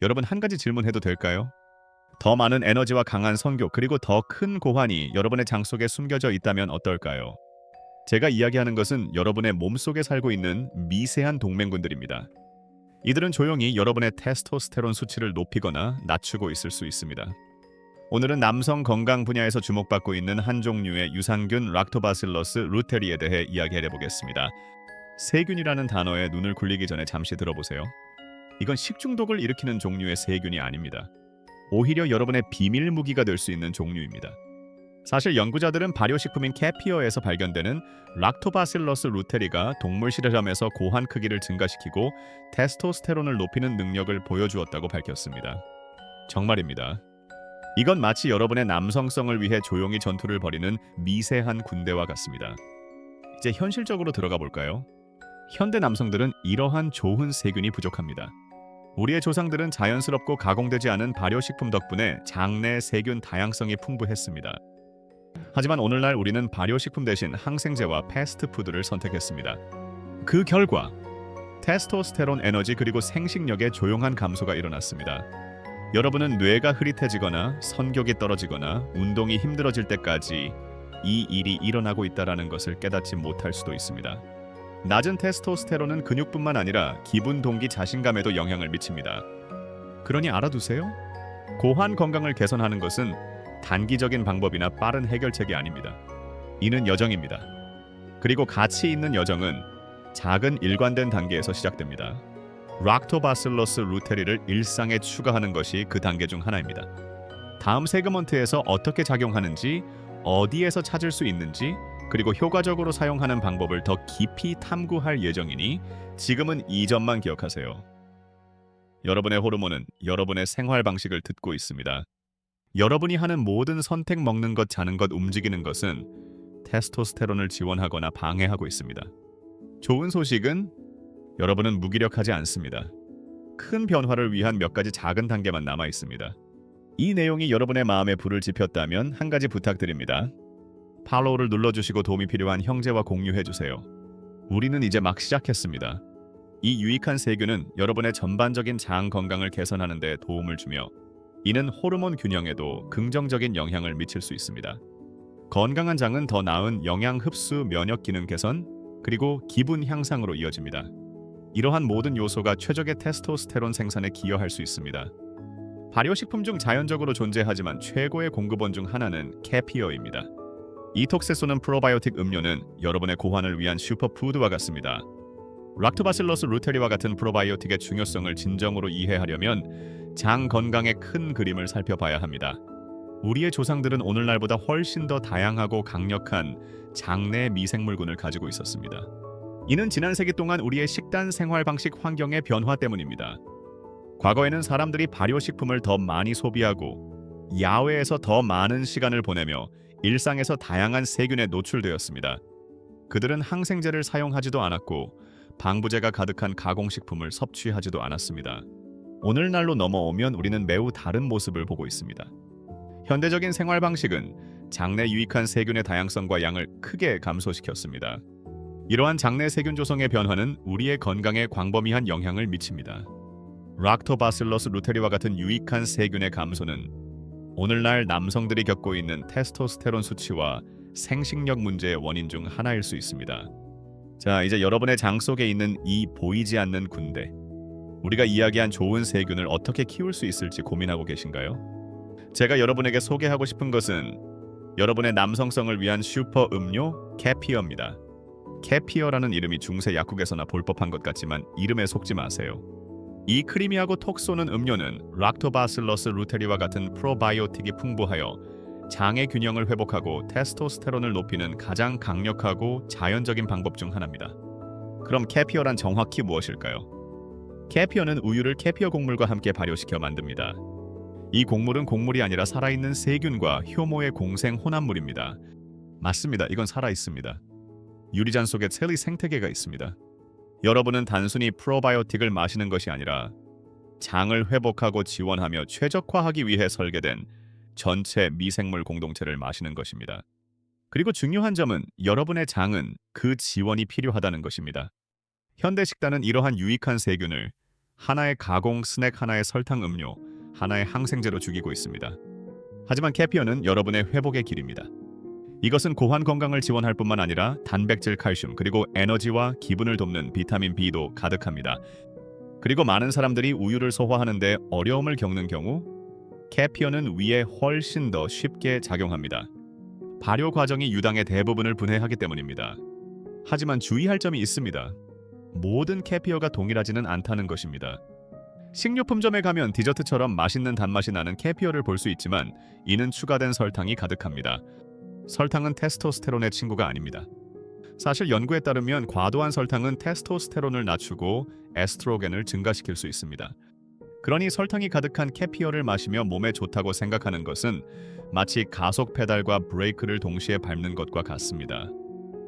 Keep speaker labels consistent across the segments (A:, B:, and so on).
A: 여러분 한 가지 질문해도 될까요? 더 많은 에너지와 강한 선교 그리고 더 큰 고환이 여러분의 장 속에 숨겨져 있다면 어떨까요? 제가 이야기하는 것은 여러분의 몸속에 살고 있는 미세한 동맹군들입니다. 이들은 조용히 여러분의 테스토스테론 수치를 높이거나 낮추고 있을 수 있습니다. 오늘은 남성 건강 분야에서 주목받고 있는 한 종류의 유산균 락토바실러스 루테리에 대해 이야기해 보겠습니다. 세균이라는 단어에 눈을 굴리기 전에 잠시 들어보세요. 이건 식중독을 일으키는 종류의 세균이 아닙니다. 오히려 여러분의 비밀 무기가 될 수 있는 종류입니다. 사실 연구자들은 발효식품인 캐피어에서 발견되는 락토바실러스 루테리가 동물 실험에서 고환 크기를 증가시키고 테스토스테론을 높이는 능력을 보여주었다고 밝혔습니다. 정말입니다. 이건 마치 여러분의 남성성을 위해 조용히 전투를 벌이는 미세한 군대와 같습니다. 이제 현실적으로 들어가 볼까요? 현대 남성들은 이러한 좋은 세균이 부족합니다. 우리의 조상들은 자연스럽고 가공되지 않은 발효식품 덕분에 장내 세균 다양성이 풍부했습니다. 하지만 오늘날 우리는 발효식품 대신 항생제와 패스트푸드를 선택했습니다. 그 결과 테스토스테론 에너지 그리고 생식력의 조용한 감소가 일어났습니다. 여러분은 뇌가 흐릿해지거나 선격이 떨어지거나 운동이 힘들어질 때까지 이 일이 일어나고 있다라는 것을 깨닫지 못할 수도 있습니다. 낮은 테스토스테론은 근육뿐만 아니라 기분, 동기, 자신감에도 영향을 미칩니다. 그러니 알아두세요. 고환 건강을 개선하는 것은 단기적인 방법이나 빠른 해결책이 아닙니다. 이는 여정입니다. 그리고 가치 있는 여정은 작은 일관된 단계에서 시작됩니다. 락토바실러스 루테리를 일상에 추가하는 것이 그 단계 중 하나입니다. 다음 세그먼트에서 어떻게 작용하는지, 어디에서 찾을 수 있는지, 그리고 효과적으로 사용하는 방법을 더 깊이 탐구할 예정이니 지금은 이 점만 기억하세요. 여러분의 호르몬은 여러분의 생활 방식을 듣고 있습니다. 여러분이 하는 모든 선택 먹는 것, 자는 것, 움직이는 것은 테스토스테론을 지원하거나 방해하고 있습니다. 좋은 소식은 여러분은 무기력하지 않습니다. 큰 변화를 위한 몇 가지 작은 단계만 남아 있습니다. 이 내용이 여러분의 마음에 불을 지폈다면 한 가지 부탁드립니다. 팔로우를 눌러주시고 도움이 필요한 형제와 공유해주세요. 우리는 이제 막 시작했습니다. 이 유익한 세균은 여러분의 전반적인 장 건강을 개선하는 데 도움을 주며 이는 호르몬 균형에도 긍정적인 영향을 미칠 수 있습니다. 건강한 장은 더 나은 영양 흡수, 면역 기능 개선, 그리고 기분 향상으로 이어집니다. 이러한 모든 요소가 최적의 테스토스테론 생산에 기여할 수 있습니다. 발효식품 중 자연적으로 존재하지만 최고의 공급원 중 하나는 캐피어입니다. 이톡세소는 프로바이오틱 음료는 여러분의 고환을 위한 슈퍼푸드와 같습니다. 락토바실러스 루테리와 같은 프로바이오틱의 중요성을 진정으로 이해하려면 장 건강의 큰 그림을 살펴봐야 합니다. 우리의 조상들은 오늘날보다 훨씬 더 다양하고 강력한 장내 미생물군을 가지고 있었습니다. 이는 지난 세기 동안 우리의 식단 생활 방식 환경의 변화 때문입니다. 과거에는 사람들이 발효식품을 더 많이 소비하고 야외에서 더 많은 시간을 보내며 일상에서 다양한 세균에 노출되었습니다. 그들은 항생제를 사용하지도 않았고 방부제가 가득한 가공식품을 섭취하지도 않았습니다. 오늘날로 넘어오면 우리는 매우 다른 모습을 보고 있습니다. 현대적인 생활 방식은 장내 유익한 세균의 다양성과 양을 크게 감소시켰습니다. 이러한 장내 세균 조성의 변화는 우리의 건강에 광범위한 영향을 미칩니다. 락토바실러스 루테리와 같은 유익한 세균의 감소는 오늘날 남성들이 겪고 있는 테스토스테론 수치와 생식력 문제의 원인 중 하나일 수 있습니다. 자, 이제 여러분의 장 속에 있는 이 보이지 않는 군대. 우리가 이야기한 좋은 세균을 어떻게 키울 수 있을지 고민하고 계신가요? 제가 여러분에게 소개하고 싶은 것은 여러분의 남성성을 위한 슈퍼 음료 캐피어입니다. 캐피어라는 이름이 중세 약국에서나 볼 법한 것 같지만 이름에 속지 마세요. 이 크리미하고 톡 쏘는 음료는 락토바실러스 루테리와 같은 프로바이오틱이 풍부하여 장의 균형을 회복하고 테스토스테론을 높이는 가장 강력하고 자연적인 방법 중 하나입니다. 그럼 캐피어란 정확히 무엇일까요? 캐피어는 우유를 캐피어 곡물과 함께 발효시켜 만듭니다. 이 곡물은 곡물이 아니라 살아있는 세균과 효모의 공생 혼합물입니다. 맞습니다. 이건 살아 있습니다. 유리잔 속에 첼리 생태계가 있습니다. 여러분은 단순히 프로바이오틱을 마시는 것이 아니라 장을 회복하고 지원하며 최적화하기 위해 설계된 전체 미생물 공동체를 마시는 것입니다. 그리고 중요한 점은 여러분의 장은 그 지원이 필요하다는 것입니다. 현대 식단은 이러한 유익한 세균을 하나의 가공 스낵, 하나의 설탕 음료, 하나의 항생제로 죽이고 있습니다. 하지만 캐피어는 여러분의 회복의 길입니다. 이것은 고환 건강을 지원할 뿐만 아니라 단백질, 칼슘, 그리고 에너지와 기분을 돕는 비타민 B도 가득합니다. 그리고 많은 사람들이 우유를 소화하는데 어려움을 겪는 경우 캐피어는 위에 훨씬 더 쉽게 작용합니다. 발효 과정이 유당의 대부분을 분해하기 때문입니다. 하지만 주의할 점이 있습니다. 모든 캐피어가 동일하지는 않다는 것입니다. 식료품점에 가면 디저트처럼 맛있는 단맛이 나는 캐피어를 볼 수 있지만 이는 추가된 설탕이 가득합니다. 설탕은 테스토스테론의 친구가 아닙니다. 사실 연구에 따르면 과도한 설탕은 테스토스테론을 낮추고 에스트로겐을 증가시킬 수 있습니다. 그러니 설탕이 가득한 캐피어를 마시며 몸에 좋다고 생각하는 것은 마치 가속 페달과 브레이크를 동시에 밟는 것과 같습니다.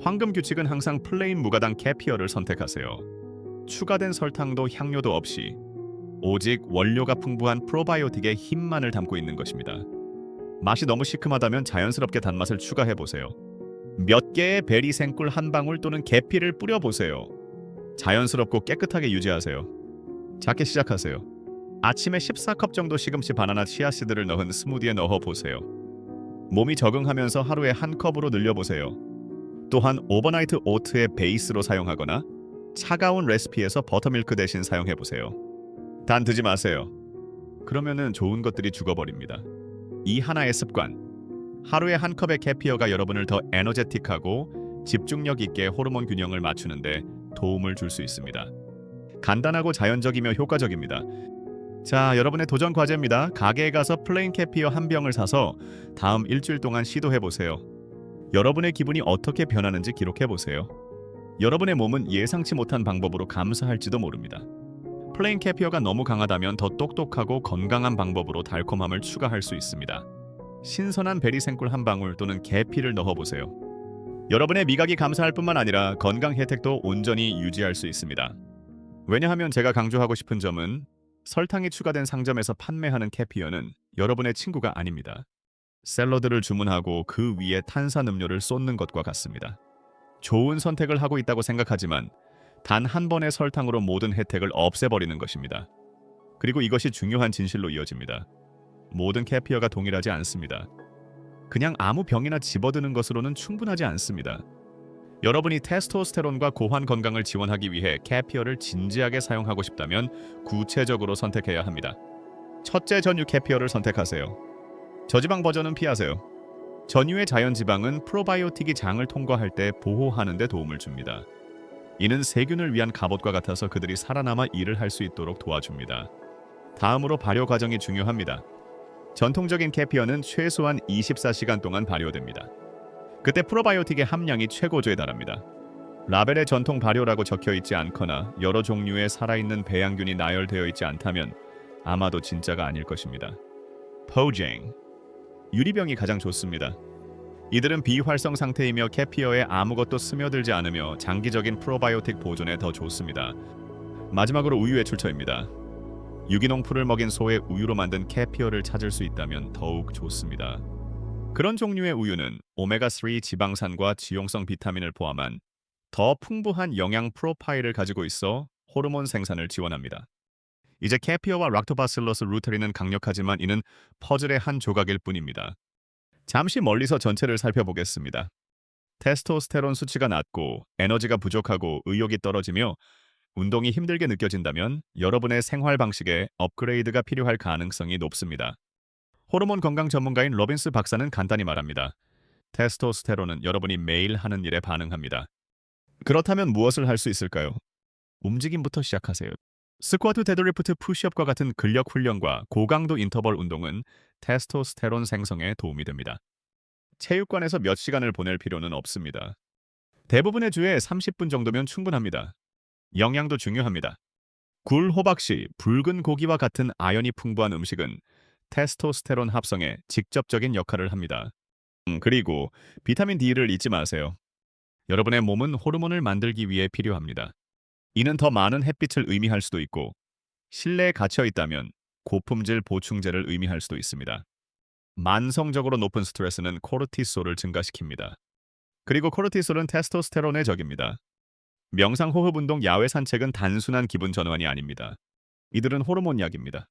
A: 황금 규칙은 항상 플레인 무가당 캐피어를 선택하세요. 추가된 설탕도 향료도 없이 오직 원료가 풍부한 프로바이오틱의 힘만을 담고 있는 것입니다. 맛이 너무 시큼하다면 자연스럽게 단맛을 추가해 보세요. 몇 개의 베리 생꿀 한 방울 또는 계피를 뿌려 보세요. 자연스럽고 깨끗하게 유지하세요. 작게 시작하세요. 아침에 14컵 정도 시금치 바나나 치아씨드를 넣은 스무디에 넣어 보세요. 몸이 적응하면서 하루에 한 컵으로 늘려 보세요. 또한 오버나이트 오트의 베이스로 사용하거나 차가운 레시피에서 버터밀크 대신 사용해 보세요. 단 드지 마세요. 그러면은 좋은 것들이 죽어버립니다. 이 하나의 습관, 하루에 한 컵의 캐피어가 여러분을 더 에너제틱하고 집중력 있게 호르몬 균형을 맞추는데 도움을 줄 수 있습니다. 간단하고 자연적이며 효과적입니다. 자, 여러분의 도전 과제입니다. 가게에 가서 플레인 캐피어 한 병을 사서 다음 일주일 동안 시도해 보세요. 여러분의 기분이 어떻게 변하는지 기록해 보세요. 여러분의 몸은 예상치 못한 방법으로 감사할지도 모릅니다. 플레인 캐피어가 너무 강하다면 더 똑똑하고 건강한 방법으로 달콤함을 추가할 수 있습니다. 신선한 베리 생꿀 한 방울 또는 계피를 넣어 보세요. 여러분의 미각이 감사할 뿐만 아니라 건강 혜택도 온전히 유지할 수 있습니다. 왜냐하면 제가 강조하고 싶은 점은 설탕이 추가된 상점에서 판매하는 캐피어는 여러분의 친구가 아닙니다. 샐러드를 주문하고 그 위에 탄산음료를 쏟는 것과 같습니다. 좋은 선택을 하고 있다고 생각하지만 단 한 번의 설탕으로 모든 혜택을 없애버리는 것입니다. 그리고 이것이 중요한 진실로 이어집니다. 모든 캐피어가 동일하지 않습니다. 그냥 아무 병이나 집어드는 것으로는 충분하지 않습니다. 여러분이 테스토스테론과 고환 건강을 지원하기 위해 캐피어를 진지하게 사용하고 싶다면 구체적으로 선택해야 합니다. 첫째 전유 캐피어를 선택하세요. 저지방 버전은 피하세요. 전유의 자연 지방은 프로바이오틱이 장을 통과할 때 보호하는 데 도움을 줍니다. 이는 세균을 위한 갑옷과 같아서 그들이 살아남아 일을 할 수 있도록 도와줍니다. 다음으로 발효 과정이 중요합니다. 전통적인 캐피어는 최소한 24시간 동안 발효됩니다. 그때 프로바이오틱의 함량이 최고조에 달합니다. 라벨에 전통 발효라고 적혀 있지 않거나 여러 종류의 살아있는 배양균이 나열되어 있지 않다면 아마도 진짜가 아닐 것입니다. 포쟁 유리병이 가장 좋습니다. 이들은 비활성 상태이며 캐피어에 아무것도 스며들지 않으며 장기적인 프로바이오틱 보존에 더 좋습니다. 마지막으로 우유의 출처입니다. 유기농 풀을 먹인 소의 우유로 만든 캐피어를 찾을 수 있다면 더욱 좋습니다. 그런 종류의 우유는 오메가3 지방산과 지용성 비타민을 포함한 더 풍부한 영양 프로파일을 가지고 있어 호르몬 생산을 지원합니다. 이제 캐피어와 락토바실러스 루테린은 강력하지만 이는 퍼즐의 한 조각일 뿐입니다. 잠시 멀리서 전체를 살펴보겠습니다. 테스토스테론 수치가 낮고 에너지가 부족하고 의욕이 떨어지며 운동이 힘들게 느껴진다면 여러분의 생활 방식에 업그레이드가 필요할 가능성이 높습니다. 호르몬 건강 전문가인 로빈스 박사는 간단히 말합니다. 테스토스테론은 여러분이 매일 하는 일에 반응합니다. 그렇다면 무엇을 할 수 있을까요? 움직임부터 시작하세요. 스쿼트, 데드리프트, 푸시업과 같은 근력 훈련과 고강도 인터벌 운동은 테스토스테론 생성에 도움이 됩니다. 체육관에서 몇 시간을 보낼 필요는 없습니다. 대부분의 주에 30분 정도면 충분합니다. 영양도 중요합니다. 굴, 호박씨, 붉은 고기와 같은 아연이 풍부한 음식은 테스토스테론 합성에 직접적인 역할을 합니다. 음, 그리고 비타민 D를 잊지 마세요. 여러분의 몸은 호르몬을 만들기 위해 필요합니다. 이는 더 많은 햇빛을 의미할 수도 있고 실내에 갇혀 있다면 고품질 보충제를 의미할 수도 있습니다. 만성적으로 높은 스트레스는 코르티솔을 증가시킵니다. 그리고 코르티솔은 테스토스테론의 적입니다. 명상 호흡 운동 야외 산책은 단순한 기분 전환이 아닙니다. 이들은 호르몬 약입니다.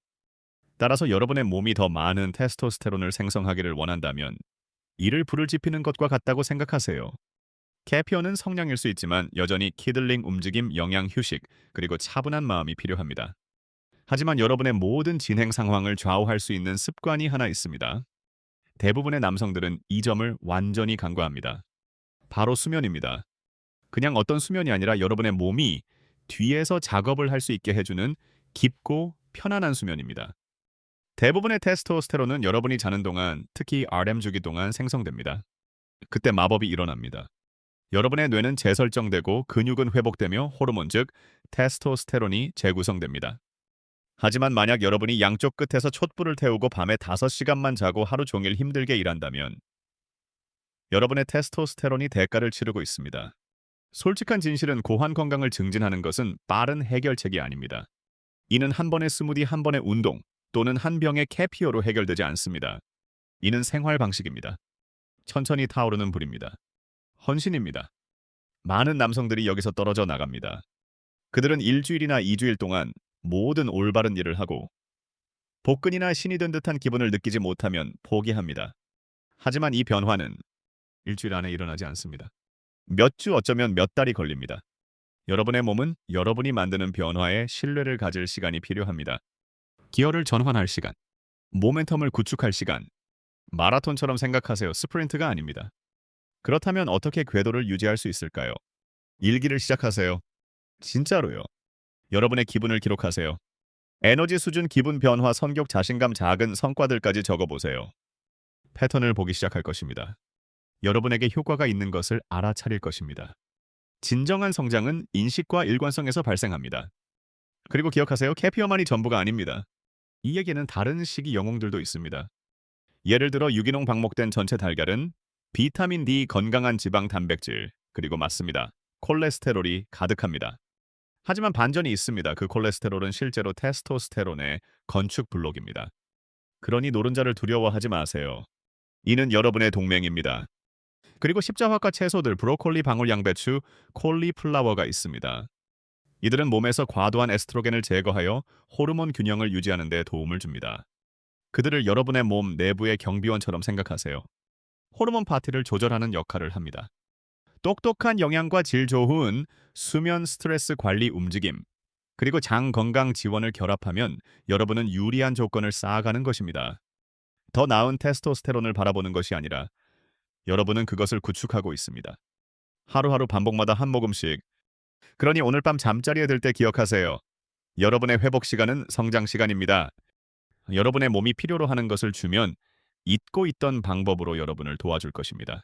A: 따라서 여러분의 몸이 더 많은 테스토스테론을 생성하기를 원한다면 이를 불을 지피는 것과 같다고 생각하세요. 캐피어는 성량일 수 있지만 여전히 키들링 움직임, 영양 휴식, 그리고 차분한 마음이 필요합니다. 하지만 여러분의 모든 진행 상황을 좌우할 수 있는 습관이 하나 있습니다. 대부분의 남성들은 이 점을 완전히 간과합니다. 바로 수면입니다. 그냥 어떤 수면이 아니라 여러분의 몸이 뒤에서 작업을 할 수 있게 해주는 깊고 편안한 수면입니다. 대부분의 테스토스테론은 여러분이 자는 동안, 특히 RM 주기 동안 생성됩니다. 그때 마법이 일어납니다. 여러분의 뇌는 재설정되고 근육은 회복되며 호르몬 즉 테스토스테론이 재구성됩니다. 하지만 만약 여러분이 양쪽 끝에서 촛불을 태우고 밤에 5시간만 자고 하루 종일 힘들게 일한다면 여러분의 테스토스테론이 대가를 치르고 있습니다. 솔직한 진실은 고환 건강을 증진하는 것은 빠른 해결책이 아닙니다. 이는 한 번의 스무디 한 번의 운동 또는 한 병의 캐피어로 해결되지 않습니다. 이는 생활 방식입니다. 천천히 타오르는 불입니다. 헌신입니다. 많은 남성들이 여기서 떨어져 나갑니다. 그들은 일주일이나 이주일 동안 모든 올바른 일을 하고 복근이나 신이 된 듯한 기분을 느끼지 못하면 포기합니다. 하지만 이 변화는 일주일 안에 일어나지 않습니다. 몇 주 어쩌면 몇 달이 걸립니다. 여러분의 몸은 여러분이 만드는 변화에 신뢰를 가질 시간이 필요합니다. 기어를 전환할 시간, 모멘텀을 구축할 시간, 마라톤처럼 생각하세요. 스프린트가 아닙니다. 그렇다면 어떻게 궤도를 유지할 수 있을까요? 일기를 시작하세요. 진짜로요. 여러분의 기분을 기록하세요. 에너지 수준, 기분 변화, 성격, 자신감, 작은 성과들까지 적어보세요. 패턴을 보기 시작할 것입니다. 여러분에게 효과가 있는 것을 알아차릴 것입니다. 진정한 성장은 인식과 일관성에서 발생합니다. 그리고 기억하세요. 캐피어만이 전부가 아닙니다. 이 얘기는 다른 식이 영웅들도 있습니다. 예를 들어 유기농 방목된 전체 달걀은 비타민 D, 건강한 지방, 단백질, 그리고 맞습니다. 콜레스테롤이 가득합니다. 하지만 반전이 있습니다. 그 콜레스테롤은 실제로 테스토스테론의 건축 블록입니다. 그러니 노른자를 두려워하지 마세요. 이는 여러분의 동맹입니다. 그리고 십자화과 채소들, 브로콜리, 방울, 양배추, 콜리 플라워가 있습니다. 이들은 몸에서 과도한 에스트로겐을 제거하여 호르몬 균형을 유지하는 데 도움을 줍니다. 그들을 여러분의 몸 내부의 경비원처럼 생각하세요. 호르몬 파티를 조절하는 역할을 합니다. 똑똑한 영양과 질 좋은 수면 스트레스 관리 움직임, 그리고 장 건강 지원을 결합하면 여러분은 유리한 조건을 쌓아가는 것입니다. 더 나은 테스토스테론을 바라보는 것이 아니라 여러분은 그것을 구축하고 있습니다. 하루하루 반복마다 한 모금씩. 그러니 오늘 밤 잠자리에 들 때 기억하세요. 여러분의 회복 시간은 성장 시간입니다. 여러분의 몸이 필요로 하는 것을 주면 잊고 있던 방법으로 여러분을 도와줄 것입니다.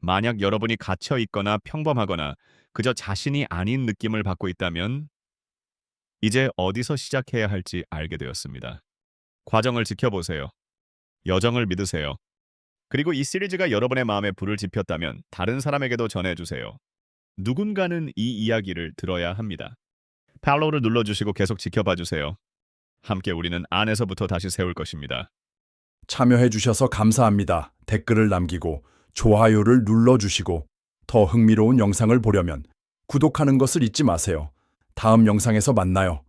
A: 만약 여러분이 갇혀 있거나 평범하거나 그저 자신이 아닌 느낌을 받고 있다면 이제 어디서 시작해야 할지 알게 되었습니다. 과정을 지켜보세요. 여정을 믿으세요. 그리고 이 시리즈가 여러분의 마음에 불을 지폈다면 다른 사람에게도 전해주세요. 누군가는 이 이야기를 들어야 합니다. 팔로우를 눌러주시고 계속 지켜봐 주세요. 함께 우리는 안에서부터 다시 세울 것입니다.
B: 참여해 주셔서 감사합니다. 댓글을 남기고 좋아요를 눌러주시고 더 흥미로운 영상을 보려면 구독하는 것을 잊지 마세요. 다음 영상에서 만나요.